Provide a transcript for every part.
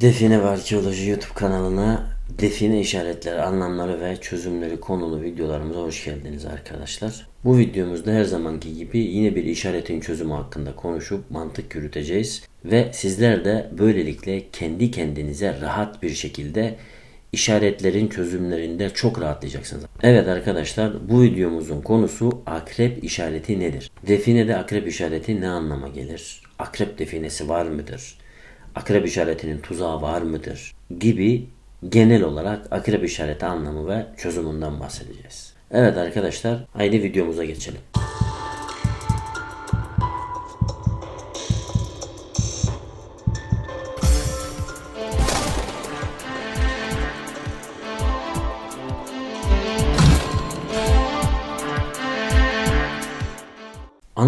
Define ve Arkeoloji YouTube kanalına define işaretleri, anlamları ve çözümleri konulu videolarımıza hoş geldiniz arkadaşlar. Bu videomuzda her zamanki gibi yine bir işaretin çözümü hakkında konuşup mantık yürüteceğiz ve sizler de böylelikle kendi kendinize rahat bir şekilde işaretlerin çözümlerinde çok rahatlayacaksınız. Evet arkadaşlar bu videomuzun konusu akrep işareti nedir? Definede akrep işareti ne anlama gelir? Akrep definesi var mıdır? Akrep işaretinin tuzağı var mıdır? Gibi genel olarak akrep işareti anlamı ve çözümünden bahsedeceğiz. Evet arkadaşlar haydi videomuza geçelim.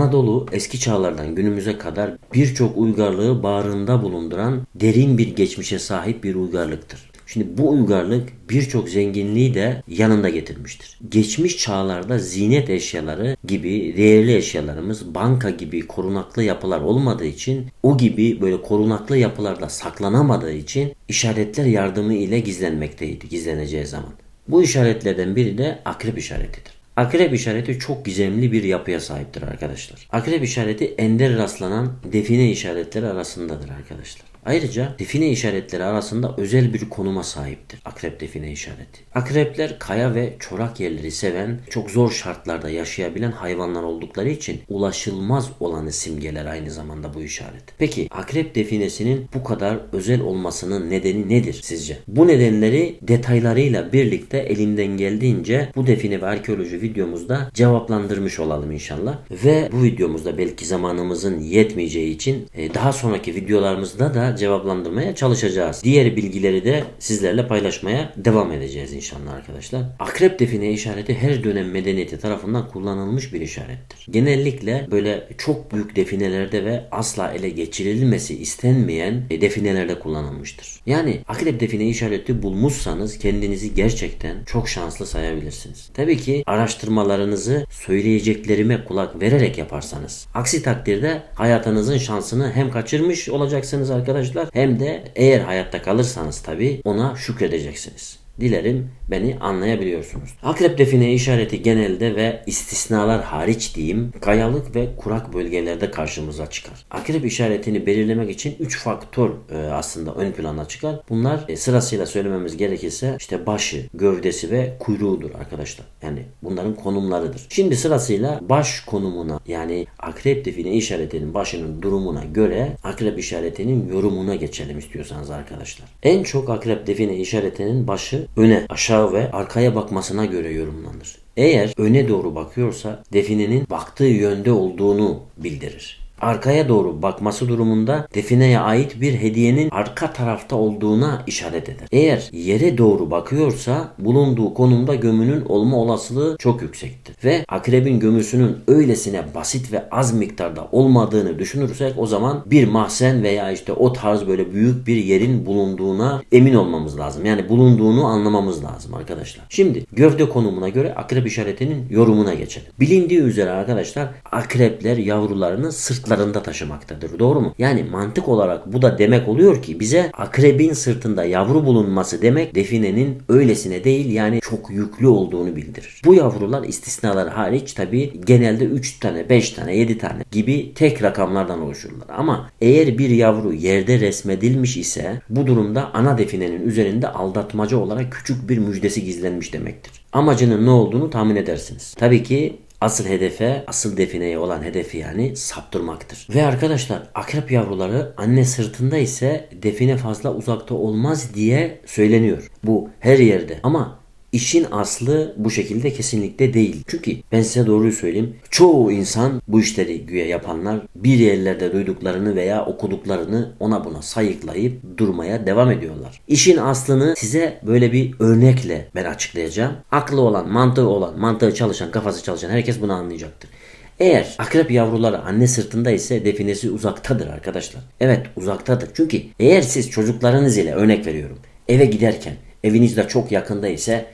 Anadolu eski çağlardan günümüze kadar birçok uygarlığı bağrında bulunduran derin bir geçmişe sahip bir uygarlıktır. Şimdi bu uygarlık birçok zenginliği de yanında getirmiştir. Geçmiş çağlarda zinet eşyaları gibi değerli eşyalarımız banka gibi korunaklı yapılar olmadığı için o gibi böyle korunaklı yapılarda saklanamadığı için işaretler yardımı ile gizlenmekteydi gizleneceği zaman. Bu işaretlerden biri de akrep işaretidir. Akrep işareti çok gizemli bir yapıya sahiptir arkadaşlar. Akrep işareti ender rastlanan define işaretleri arasındadır arkadaşlar. Ayrıca define işaretleri arasında özel bir konuma sahiptir akrep define işareti. Akrepler kaya ve çorak yerleri seven, çok zor şartlarda yaşayabilen hayvanlar oldukları için ulaşılmaz olanı simgeler aynı zamanda bu işaret. Peki akrep definesinin bu kadar özel olmasının nedeni nedir sizce? Bu nedenleri detaylarıyla birlikte elimden geldiğince bu define ve arkeoloji videomuzda cevaplandırmış olalım inşallah. Ve bu videomuzda belki zamanımızın yetmeyeceği için e, daha sonraki videolarımızda da cevaplandırmaya çalışacağız. Diğer bilgileri de sizlerle paylaşmaya devam edeceğiz inşallah arkadaşlar. Akrep define işareti her dönem medeniyeti tarafından kullanılmış bir işarettir. Genellikle böyle çok büyük definelerde ve asla ele geçirilmesi istenmeyen e, definelerde kullanılmıştır. Yani akrep define işareti bulmuşsanız kendinizi gerçekten çok şanslı sayabilirsiniz. Tabii ki araştırmalarınızı söyleyeceklerime kulak vererek yaparsanız. Aksi takdirde hayatınızın şansını hem kaçırmış olacaksınız arkadaşlar hem de eğer hayatta kalırsanız tabii ona şükredeceksiniz. Dilerim beni anlayabiliyorsunuz. Akrep define işareti genelde ve istisnalar hariç diyeyim kayalık ve kurak bölgelerde karşımıza çıkar. Akrep işaretini belirlemek için 3 faktör e, aslında ön plana çıkar. Bunlar e, sırasıyla söylememiz gerekirse işte başı, gövdesi ve kuyruğudur arkadaşlar. Yani bunların konumlarıdır. Şimdi sırasıyla baş konumuna yani akrep define işaretinin başının durumuna göre akrep işaretinin yorumuna geçelim istiyorsanız arkadaşlar. En çok akrep define işaretinin başı öne, aşağı ve arkaya bakmasına göre yorumlanır. Eğer öne doğru bakıyorsa definenin baktığı yönde olduğunu bildirir. Arkaya doğru bakması durumunda defineye ait bir hediyenin arka tarafta olduğuna işaret eder. Eğer yere doğru bakıyorsa bulunduğu konumda gömünün olma olasılığı çok yüksektir. Ve akrebin gömüsünün öylesine basit ve az miktarda olmadığını düşünürsek o zaman bir mahzen veya işte o tarz böyle büyük bir yerin bulunduğuna emin olmamız lazım. Yani bulunduğunu anlamamız lazım arkadaşlar. Şimdi gövde konumuna göre akrep işaretinin yorumuna geçelim. Bilindiği üzere arkadaşlar akrepler yavrularını sırtlarında taşımaktadır. Doğru mu? Yani mantık olarak bu da demek oluyor ki bize akrebin sırtında yavru bulunması demek definenin öylesine değil yani çok yüklü olduğunu bildirir. Bu yavrular istisnalar hariç tabi genelde 3 tane, 5 tane, 7 tane gibi tek rakamlardan oluşurlar. Ama eğer bir yavru yerde resmedilmiş ise bu durumda ana definenin üzerinde aldatmaca olarak küçük bir müjdesi gizlenmiş demektir. Amacının ne olduğunu tahmin edersiniz. Tabii ki Asıl hedefe, asıl defineye olan hedefi yani saptırmaktır. Ve arkadaşlar akrep yavruları anne sırtında ise define fazla uzakta olmaz diye söyleniyor. Bu her yerde ama İşin aslı bu şekilde kesinlikle değil. Çünkü ben size doğruyu söyleyeyim. Çoğu insan bu işleri güya yapanlar bir yerlerde duyduklarını veya okuduklarını ona buna sayıklayıp durmaya devam ediyorlar. İşin aslını size böyle bir örnekle ben açıklayacağım. Aklı olan, mantığı olan, mantığı çalışan, kafası çalışan herkes bunu anlayacaktır. Eğer akrep yavruları anne sırtında ise definesi uzaktadır arkadaşlar. Evet uzaktadır. Çünkü eğer siz çocuklarınız ile örnek veriyorum eve giderken evinizde çok yakında ise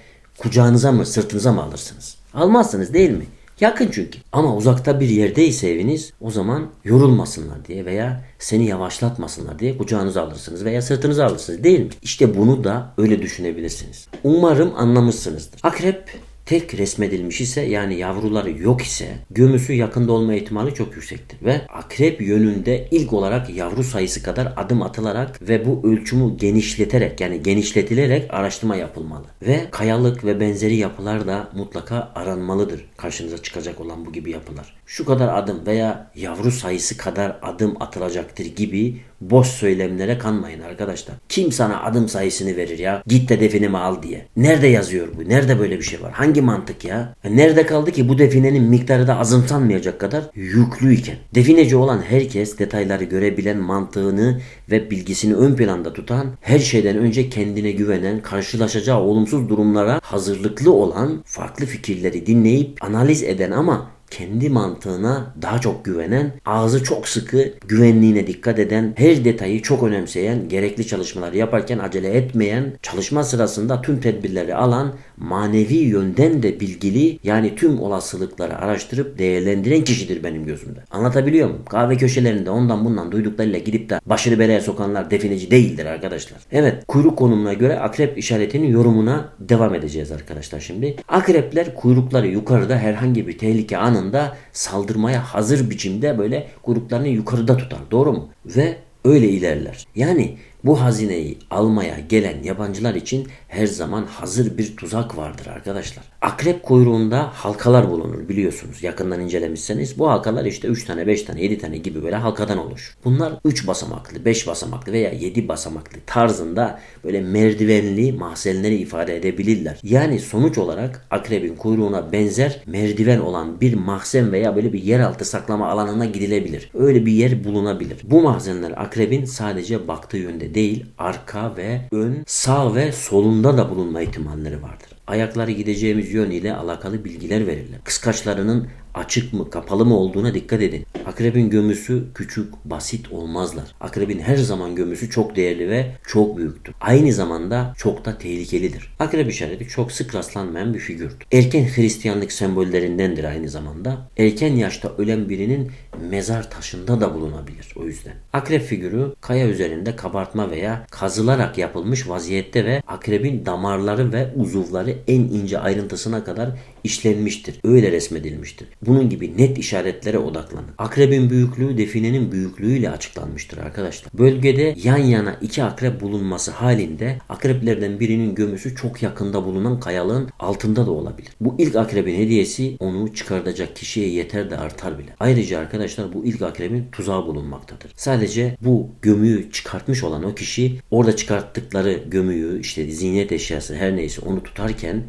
kucağınıza mı sırtınıza mı alırsınız? Almazsınız değil mi? Yakın çünkü. Ama uzakta bir yerdeyse eviniz o zaman yorulmasınlar diye veya seni yavaşlatmasınlar diye kucağınıza alırsınız veya sırtınıza alırsınız değil mi? İşte bunu da öyle düşünebilirsiniz. Umarım anlamışsınızdır. Akrep tek resmedilmiş ise yani yavruları yok ise gömüsü yakında olma ihtimali çok yüksektir. Ve akrep yönünde ilk olarak yavru sayısı kadar adım atılarak ve bu ölçümü genişleterek yani genişletilerek araştırma yapılmalı. Ve kayalık ve benzeri yapılar da mutlaka aranmalıdır. Karşınıza çıkacak olan bu gibi yapılar. Şu kadar adım veya yavru sayısı kadar adım atılacaktır gibi boş söylemlere kanmayın arkadaşlar. Kim sana adım sayısını verir ya? Git de definemi al diye. Nerede yazıyor bu? Nerede böyle bir şey var? Hangi mantık ya? ya nerede kaldı ki bu definenin miktarı da azımsanmayacak kadar yüklüyken? Defineci olan herkes detayları görebilen mantığını ve bilgisini ön planda tutan, her şeyden önce kendine güvenen, karşılaşacağı olumsuz durumlara hazırlıklı olan, farklı fikirleri dinleyip analiz eden ama kendi mantığına daha çok güvenen, ağzı çok sıkı, güvenliğine dikkat eden, her detayı çok önemseyen, gerekli çalışmalar yaparken acele etmeyen, çalışma sırasında tüm tedbirleri alan, manevi yönden de bilgili yani tüm olasılıkları araştırıp değerlendiren kişidir benim gözümde. Anlatabiliyor muyum? Kahve köşelerinde ondan bundan duyduklarıyla gidip de başını belaya sokanlar defineci değildir arkadaşlar. Evet kuyruk konumuna göre akrep işaretinin yorumuna devam edeceğiz arkadaşlar şimdi. Akrepler kuyrukları yukarıda herhangi bir tehlike anında saldırmaya hazır biçimde böyle kuyruklarını yukarıda tutar. Doğru mu? Ve öyle ilerler. Yani bu hazineyi almaya gelen yabancılar için her zaman hazır bir tuzak vardır arkadaşlar. Akrep kuyruğunda halkalar bulunur biliyorsunuz. Yakından incelemişseniz bu halkalar işte 3 tane, 5 tane, 7 tane gibi böyle halkadan oluşur. Bunlar 3 basamaklı, 5 basamaklı veya 7 basamaklı tarzında böyle merdivenli mahzenleri ifade edebilirler. Yani sonuç olarak akrebin kuyruğuna benzer merdiven olan bir mahzen veya böyle bir yeraltı saklama alanına gidilebilir. Öyle bir yer bulunabilir. Bu mahzenler akrebin sadece baktığı yönde değil arka ve ön, sağ ve solunda da bulunma ihtimalleri vardır. Ayakları gideceğimiz yön ile alakalı bilgiler verirler. Kıskaçlarının açık mı kapalı mı olduğuna dikkat edin. Akrebin gömüsü küçük, basit olmazlar. Akrebin her zaman gömüsü çok değerli ve çok büyüktür. Aynı zamanda çok da tehlikelidir. Akrep işareti çok sık rastlanmayan bir figürdür. Erken Hristiyanlık sembollerindendir aynı zamanda. Erken yaşta ölen birinin mezar taşında da bulunabilir o yüzden. Akrep figürü kaya üzerinde kabartma veya kazılarak yapılmış vaziyette ve akrebin damarları ve uzuvları en ince ayrıntısına kadar işlenmiştir. Öyle resmedilmiştir. Bunun gibi net işaretlere odaklanın. Akrebin büyüklüğü definenin büyüklüğüyle açıklanmıştır arkadaşlar. Bölgede yan yana iki akrep bulunması halinde akreplerden birinin gömüsü çok yakında bulunan kayalığın altında da olabilir. Bu ilk akrebin hediyesi onu çıkartacak kişiye yeter de artar bile. Ayrıca arkadaşlar bu ilk akrebin tuzağı bulunmaktadır. Sadece bu gömüyü çıkartmış olan o kişi orada çıkarttıkları gömüyü işte zinet eşyası her neyse onu tutarken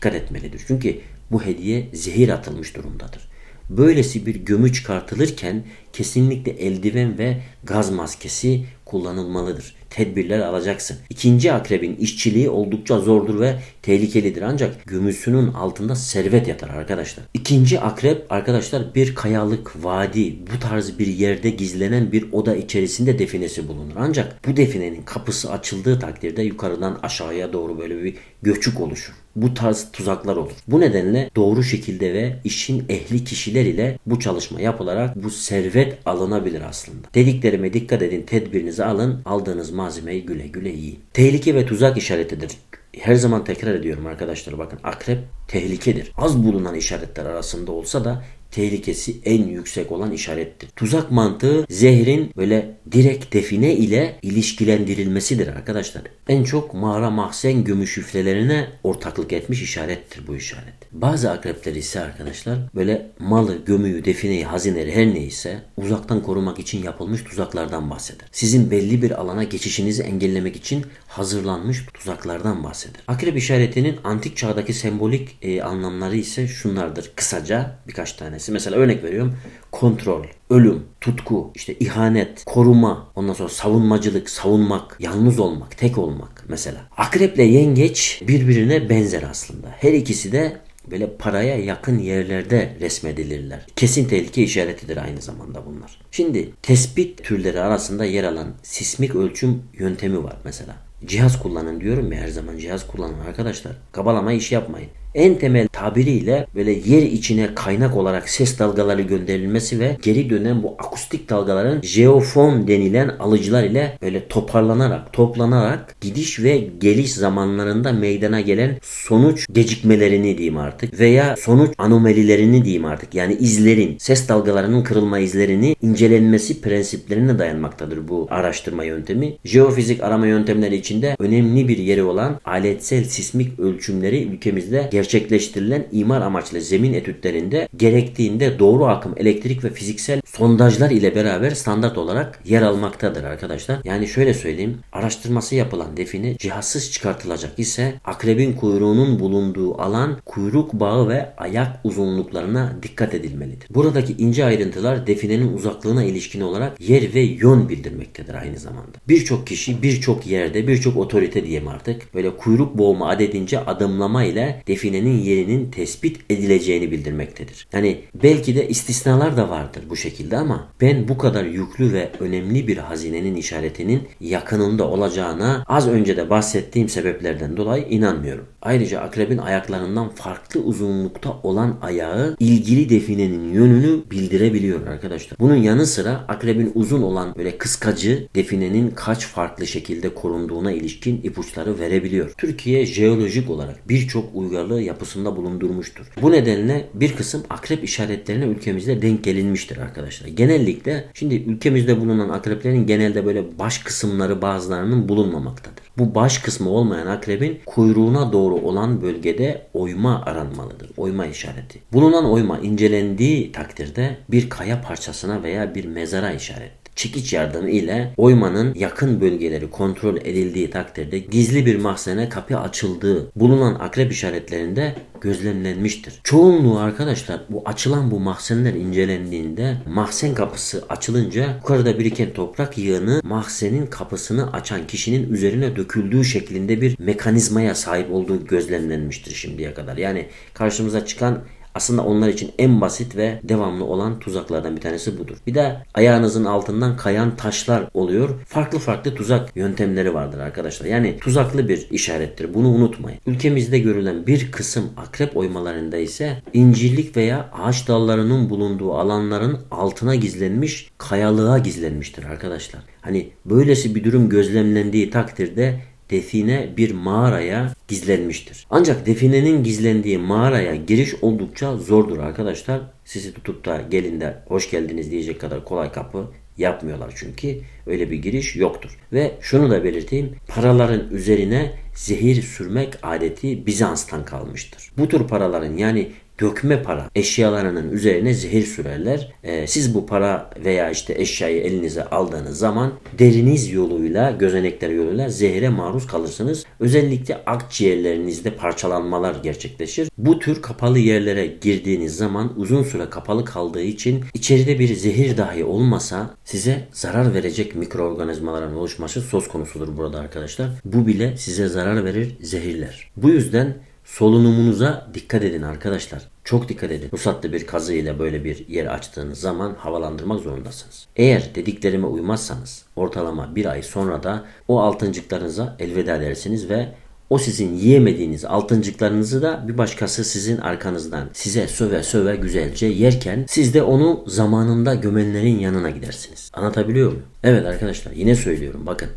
dikkat etmelidir. Çünkü bu hediye zehir atılmış durumdadır. Böylesi bir gömü çıkartılırken kesinlikle eldiven ve gaz maskesi kullanılmalıdır. Tedbirler alacaksın. İkinci akrebin işçiliği oldukça zordur ve tehlikelidir ancak gömüsünün altında servet yatar arkadaşlar. İkinci akrep arkadaşlar bir kayalık, vadi bu tarz bir yerde gizlenen bir oda içerisinde definesi bulunur. Ancak bu definenin kapısı açıldığı takdirde yukarıdan aşağıya doğru böyle bir göçük oluşur. Bu tarz tuzaklar olur. Bu nedenle doğru şekilde ve işin ehli kişiler ile bu çalışma yapılarak bu servet alınabilir aslında. Dediklerime dikkat edin, tedbirinizi alın, aldığınız malzemeyi güle güle yiyin. Tehlike ve tuzak işaretidir. Her zaman tekrar ediyorum arkadaşlar bakın akrep tehlikedir. Az bulunan işaretler arasında olsa da tehlikesi en yüksek olan işarettir. Tuzak mantığı zehrin böyle direkt define ile ilişkilendirilmesidir arkadaşlar. En çok mağara mahzen gümüş üflelerine ortaklık etmiş işarettir bu işaret. Bazı akrepler ise arkadaşlar böyle malı, gömüyü, defineyi, hazineleri her neyse uzaktan korumak için yapılmış tuzaklardan bahseder. Sizin belli bir alana geçişinizi engellemek için hazırlanmış tuzaklardan bahseder. Akrep işaretinin antik çağdaki sembolik e, anlamları ise şunlardır. Kısaca birkaç tanesi. Mesela örnek veriyorum. Kontrol, ölüm, tutku, işte ihanet, koruma, ondan sonra savunmacılık, savunmak, yalnız olmak, tek olmak mesela. Akreple yengeç birbirine benzer aslında. Her ikisi de böyle paraya yakın yerlerde resmedilirler. Kesin tehlike işaretidir aynı zamanda bunlar. Şimdi tespit türleri arasında yer alan sismik ölçüm yöntemi var mesela. cihaz kullanın diyorum ya her zaman cihaz kullanın arkadaşlar. Kabalama iş yapmayın. En temel tabiriyle böyle yer içine kaynak olarak ses dalgaları gönderilmesi ve geri dönen bu akustik dalgaların jeofon denilen alıcılar ile böyle toparlanarak, toplanarak gidiş ve geliş zamanlarında meydana gelen sonuç gecikmelerini diyeyim artık veya sonuç anomalilerini diyeyim artık. Yani izlerin, ses dalgalarının kırılma izlerini incelenmesi prensiplerine dayanmaktadır bu araştırma yöntemi. Jeofizik arama yöntemleri içinde önemli bir yeri olan aletsel sismik ölçümleri ülkemizde gerçekleştirilen imar amaçlı zemin etütlerinde gerektiğinde doğru akım elektrik ve fiziksel sondajlar ile beraber standart olarak yer almaktadır arkadaşlar. Yani şöyle söyleyeyim araştırması yapılan define cihazsız çıkartılacak ise akrebin kuyruğunun bulunduğu alan kuyruk bağı ve ayak uzunluklarına dikkat edilmelidir. Buradaki ince ayrıntılar definenin uzaklığına ilişkin olarak yer ve yön bildirmektedir aynı zamanda. Birçok kişi birçok yerde birçok otorite diyeyim artık böyle kuyruk boğma adedince adımlama ile definenin yerinin tespit edileceğini bildirmektedir. Yani belki de istisnalar da vardır bu şekilde ama ben bu kadar yüklü ve önemli bir hazinenin işaretinin yakınında olacağına az önce de bahsettiğim sebeplerden dolayı inanmıyorum. Ayrıca akrebin ayaklarından farklı uzunlukta olan ayağı ilgili definenin yönünü bildirebiliyor arkadaşlar. Bunun yanı sıra akrebin uzun olan böyle kıskacı definenin kaç farklı şekilde korunduğuna ilişkin ipuçları verebiliyor. Türkiye jeolojik olarak birçok uygarlığı yapısında bulundurmuştur. Bu nedenle bir kısım akrep işaretlerine ülkemizde denk gelinmiştir arkadaşlar. Genellikle şimdi ülkemizde bulunan akreplerin genelde böyle baş kısımları bazılarının bulunmamaktadır. Bu baş kısmı olmayan akrebin kuyruğuna doğru olan bölgede oyma aranmalıdır. Oyma işareti. Bulunan oyma incelendiği takdirde bir kaya parçasına veya bir mezara işaret çekiç yardımı ile oymanın yakın bölgeleri kontrol edildiği takdirde gizli bir mahzene kapı açıldığı bulunan akrep işaretlerinde gözlemlenmiştir. Çoğunluğu arkadaşlar bu açılan bu mahzenler incelendiğinde mahzen kapısı açılınca yukarıda biriken toprak yığını mahzenin kapısını açan kişinin üzerine döküldüğü şeklinde bir mekanizmaya sahip olduğu gözlemlenmiştir şimdiye kadar. Yani karşımıza çıkan aslında onlar için en basit ve devamlı olan tuzaklardan bir tanesi budur. Bir de ayağınızın altından kayan taşlar oluyor. Farklı farklı tuzak yöntemleri vardır arkadaşlar. Yani tuzaklı bir işarettir. Bunu unutmayın. Ülkemizde görülen bir kısım akrep oymalarında ise incirlik veya ağaç dallarının bulunduğu alanların altına gizlenmiş kayalığa gizlenmiştir arkadaşlar. Hani böylesi bir durum gözlemlendiği takdirde define bir mağaraya gizlenmiştir. Ancak definenin gizlendiği mağaraya giriş oldukça zordur arkadaşlar. Sizi tutup da gelin de hoş geldiniz diyecek kadar kolay kapı yapmıyorlar çünkü öyle bir giriş yoktur. Ve şunu da belirteyim paraların üzerine zehir sürmek adeti Bizans'tan kalmıştır. Bu tür paraların yani dökme para eşyalarının üzerine zehir sürerler. Ee, siz bu para veya işte eşyayı elinize aldığınız zaman deriniz yoluyla, gözenekler yoluyla zehre maruz kalırsınız. Özellikle akciğerlerinizde parçalanmalar gerçekleşir. Bu tür kapalı yerlere girdiğiniz zaman uzun süre kapalı kaldığı için içeride bir zehir dahi olmasa size zarar verecek mikroorganizmaların oluşması söz konusudur burada arkadaşlar. Bu bile size zarar verir, zehirler. Bu yüzden Solunumunuza dikkat edin arkadaşlar. Çok dikkat edin. Ruhsatlı bir kazı ile böyle bir yer açtığınız zaman havalandırmak zorundasınız. Eğer dediklerime uymazsanız ortalama bir ay sonra da o altıncıklarınıza elveda dersiniz ve o sizin yiyemediğiniz altıncıklarınızı da bir başkası sizin arkanızdan size söve söve güzelce yerken siz de onu zamanında gömenlerin yanına gidersiniz. Anlatabiliyor muyum? Evet arkadaşlar yine söylüyorum bakın.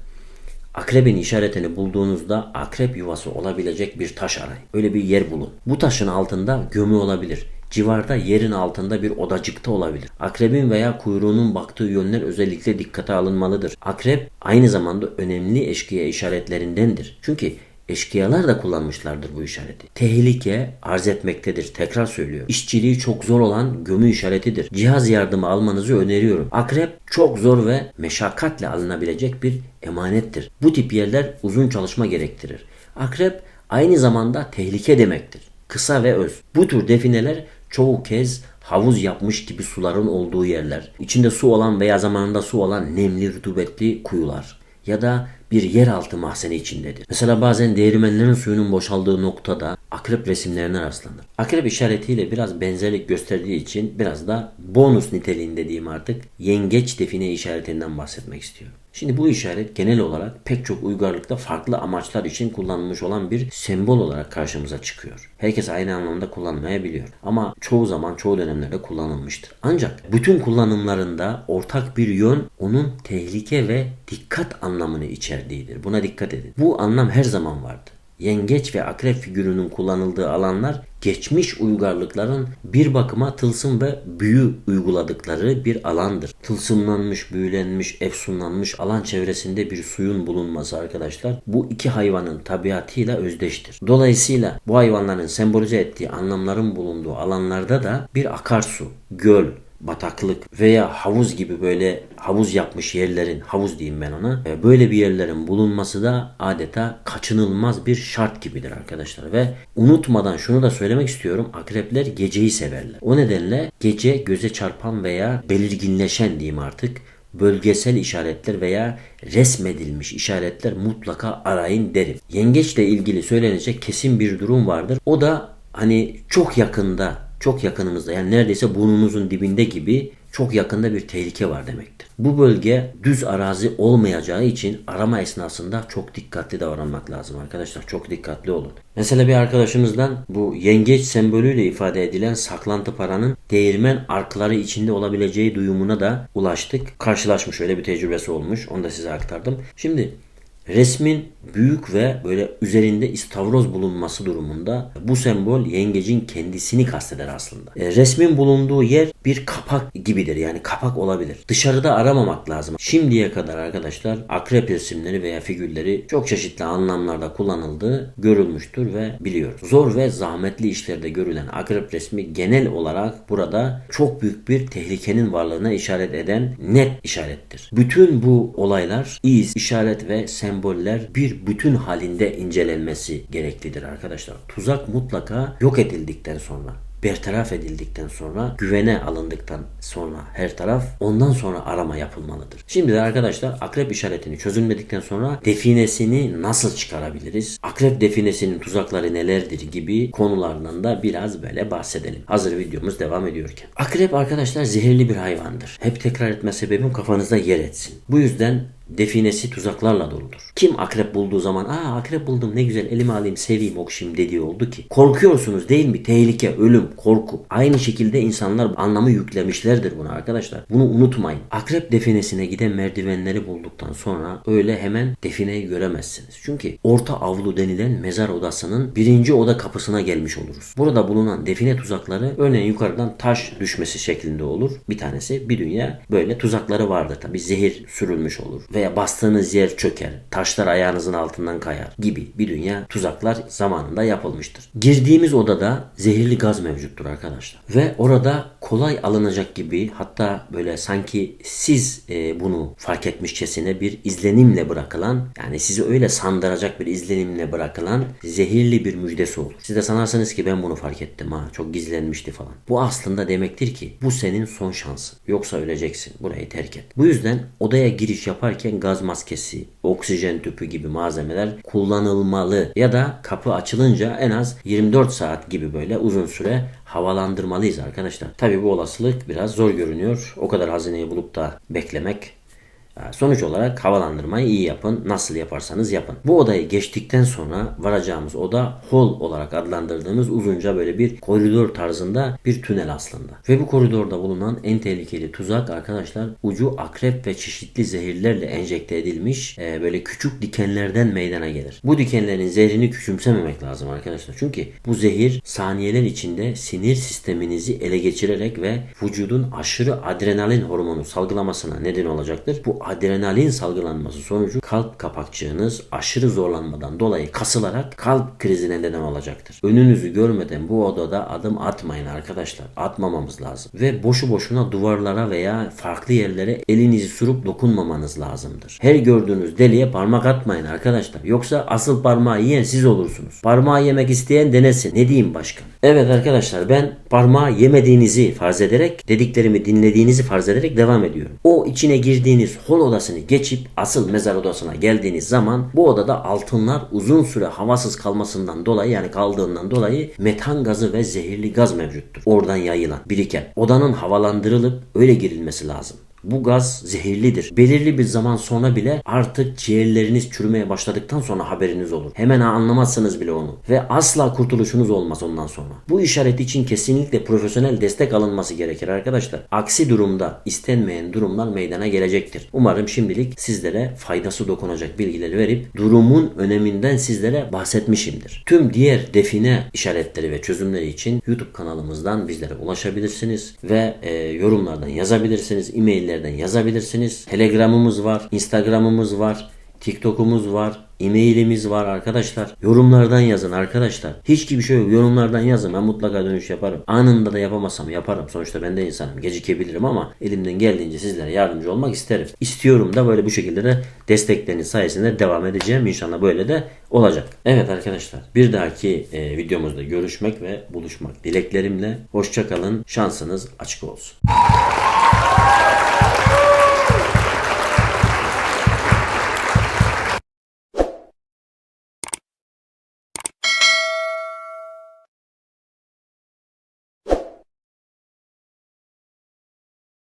Akrebin işaretini bulduğunuzda akrep yuvası olabilecek bir taş arayın. Öyle bir yer bulun. Bu taşın altında gömü olabilir. Civarda yerin altında bir odacıkta olabilir. Akrebin veya kuyruğunun baktığı yönler özellikle dikkate alınmalıdır. Akrep aynı zamanda önemli eşkıya işaretlerindendir. Çünkü Eşkıyalar da kullanmışlardır bu işareti. Tehlike arz etmektedir. Tekrar söylüyor. İşçiliği çok zor olan gömü işaretidir. Cihaz yardımı almanızı öneriyorum. Akrep çok zor ve meşakkatle alınabilecek bir emanettir. Bu tip yerler uzun çalışma gerektirir. Akrep aynı zamanda tehlike demektir. Kısa ve öz. Bu tür defineler çoğu kez havuz yapmış gibi suların olduğu yerler. İçinde su olan veya zamanında su olan nemli, rutubetli kuyular ya da bir yeraltı mahzeni içindedir. Mesela bazen değirmenlerin suyunun boşaldığı noktada akrep resimlerine rastlanır. Akrep işaretiyle biraz benzerlik gösterdiği için biraz da bonus niteliğinde diyeyim artık yengeç define işaretinden bahsetmek istiyorum. Şimdi bu işaret genel olarak pek çok uygarlıkta farklı amaçlar için kullanılmış olan bir sembol olarak karşımıza çıkıyor. Herkes aynı anlamda kullanmayabiliyor. Ama çoğu zaman çoğu dönemlerde kullanılmıştır. Ancak bütün kullanımlarında ortak bir yön onun tehlike ve dikkat anlamını içerdiğidir. Buna dikkat edin. Bu anlam her zaman vardı. Yengeç ve akrep figürünün kullanıldığı alanlar geçmiş uygarlıkların bir bakıma tılsım ve büyü uyguladıkları bir alandır. Tılsımlanmış, büyülenmiş, efsunlanmış alan çevresinde bir suyun bulunması arkadaşlar bu iki hayvanın tabiatıyla özdeştir. Dolayısıyla bu hayvanların sembolize ettiği anlamların bulunduğu alanlarda da bir akarsu, göl, bataklık veya havuz gibi böyle havuz yapmış yerlerin havuz diyeyim ben ona e, böyle bir yerlerin bulunması da adeta kaçınılmaz bir şart gibidir arkadaşlar ve unutmadan şunu da söylemek istiyorum akrepler geceyi severler. O nedenle gece göze çarpan veya belirginleşen diyeyim artık bölgesel işaretler veya resmedilmiş işaretler mutlaka arayın derim. Yengeçle ilgili söylenecek kesin bir durum vardır. O da hani çok yakında çok yakınımızda yani neredeyse burnumuzun dibinde gibi çok yakında bir tehlike var demektir. Bu bölge düz arazi olmayacağı için arama esnasında çok dikkatli davranmak lazım arkadaşlar. Çok dikkatli olun. Mesela bir arkadaşımızdan bu yengeç sembolüyle ifade edilen saklantı paranın değirmen arkları içinde olabileceği duyumuna da ulaştık. Karşılaşmış öyle bir tecrübesi olmuş. Onu da size aktardım. Şimdi Resmin büyük ve böyle üzerinde istavroz bulunması durumunda bu sembol yengecin kendisini kasteder aslında. E, resmin bulunduğu yer bir kapak gibidir yani kapak olabilir. Dışarıda aramamak lazım. Şimdiye kadar arkadaşlar akrep resimleri veya figürleri çok çeşitli anlamlarda kullanıldığı görülmüştür ve biliyoruz. Zor ve zahmetli işlerde görülen akrep resmi genel olarak burada çok büyük bir tehlikenin varlığına işaret eden net işarettir. Bütün bu olaylar iz, işaret ve sembol semboller bir bütün halinde incelenmesi gereklidir arkadaşlar. Tuzak mutlaka yok edildikten sonra bertaraf edildikten sonra güvene alındıktan sonra her taraf ondan sonra arama yapılmalıdır. Şimdi de arkadaşlar akrep işaretini çözülmedikten sonra definesini nasıl çıkarabiliriz? Akrep definesinin tuzakları nelerdir gibi konulardan da biraz böyle bahsedelim. Hazır videomuz devam ediyorken. Akrep arkadaşlar zehirli bir hayvandır. Hep tekrar etme sebebim kafanızda yer etsin. Bu yüzden definesi tuzaklarla doludur. Kim akrep bulduğu zaman aa akrep buldum ne güzel elime alayım seveyim okşayayım dediği oldu ki. Korkuyorsunuz değil mi? Tehlike, ölüm, korku. Aynı şekilde insanlar anlamı yüklemişlerdir buna arkadaşlar. Bunu unutmayın. Akrep definesine giden merdivenleri bulduktan sonra öyle hemen defineyi göremezsiniz. Çünkü orta avlu denilen mezar odasının birinci oda kapısına gelmiş oluruz. Burada bulunan define tuzakları örneğin yukarıdan taş düşmesi şeklinde olur. Bir tanesi bir dünya böyle tuzakları vardır tabi zehir sürülmüş olur veya bastığınız yer çöker, taşlar ayağınızın altından kayar gibi bir dünya tuzaklar zamanında yapılmıştır. Girdiğimiz odada zehirli gaz mevcuttur arkadaşlar. Ve orada kolay alınacak gibi hatta böyle sanki siz e, bunu fark etmişçesine bir izlenimle bırakılan yani sizi öyle sandıracak bir izlenimle bırakılan zehirli bir müjdesi olur. Siz de sanarsınız ki ben bunu fark ettim ha çok gizlenmişti falan. Bu aslında demektir ki bu senin son şansın. Yoksa öleceksin. Burayı terk et. Bu yüzden odaya giriş yaparken gaz maskesi, oksijen tüpü gibi malzemeler kullanılmalı ya da kapı açılınca en az 24 saat gibi böyle uzun süre havalandırmalıyız arkadaşlar. Tabi bu olasılık biraz zor görünüyor. O kadar hazineyi bulup da beklemek Sonuç olarak havalandırmayı iyi yapın. Nasıl yaparsanız yapın. Bu odayı geçtikten sonra varacağımız oda hol olarak adlandırdığımız uzunca böyle bir koridor tarzında bir tünel aslında. Ve bu koridorda bulunan en tehlikeli tuzak arkadaşlar ucu akrep ve çeşitli zehirlerle enjekte edilmiş e, böyle küçük dikenlerden meydana gelir. Bu dikenlerin zehrini küçümsememek lazım arkadaşlar. Çünkü bu zehir saniyeler içinde sinir sisteminizi ele geçirerek ve vücudun aşırı adrenalin hormonu salgılamasına neden olacaktır. Bu adrenalin salgılanması sonucu kalp kapakçığınız aşırı zorlanmadan dolayı kasılarak kalp krizine neden olacaktır. Önünüzü görmeden bu odada adım atmayın arkadaşlar. Atmamamız lazım. Ve boşu boşuna duvarlara veya farklı yerlere elinizi sürüp dokunmamanız lazımdır. Her gördüğünüz deliğe parmak atmayın arkadaşlar. Yoksa asıl parmağı yiyen siz olursunuz. Parmağı yemek isteyen denesin. Ne diyeyim başka? Evet arkadaşlar ben parmağı yemediğinizi farz ederek dediklerimi dinlediğinizi farz ederek devam ediyorum. O içine girdiğiniz Sol odasını geçip asıl mezar odasına geldiğiniz zaman bu odada altınlar uzun süre havasız kalmasından dolayı yani kaldığından dolayı metan gazı ve zehirli gaz mevcuttur. Oradan yayılan, biriken. Odanın havalandırılıp öyle girilmesi lazım. Bu gaz zehirlidir. Belirli bir zaman sonra bile artık ciğerleriniz çürümeye başladıktan sonra haberiniz olur. Hemen anlamazsınız bile onu. Ve asla kurtuluşunuz olmaz ondan sonra. Bu işaret için kesinlikle profesyonel destek alınması gerekir arkadaşlar. Aksi durumda istenmeyen durumlar meydana gelecektir. Umarım şimdilik sizlere faydası dokunacak bilgileri verip durumun öneminden sizlere bahsetmişimdir. Tüm diğer define işaretleri ve çözümleri için YouTube kanalımızdan bizlere ulaşabilirsiniz ve e, yorumlardan yazabilirsiniz, e-maillerden yazabilirsiniz. Telegram'ımız var, Instagram'ımız var, TikTok'umuz var, e-mailimiz var arkadaşlar. Yorumlardan yazın arkadaşlar. Hiç gibi şey yok. Yorumlardan yazın. Ben mutlaka dönüş yaparım. Anında da yapamazsam yaparım. Sonuçta ben de insanım. Gecikebilirim ama elimden geldiğince sizlere yardımcı olmak isterim. İstiyorum da böyle bu şekilde de destekleriniz sayesinde devam edeceğim. İnşallah böyle de olacak. Evet arkadaşlar. Bir dahaki e, videomuzda görüşmek ve buluşmak dileklerimle. Hoşçakalın. Şansınız açık olsun.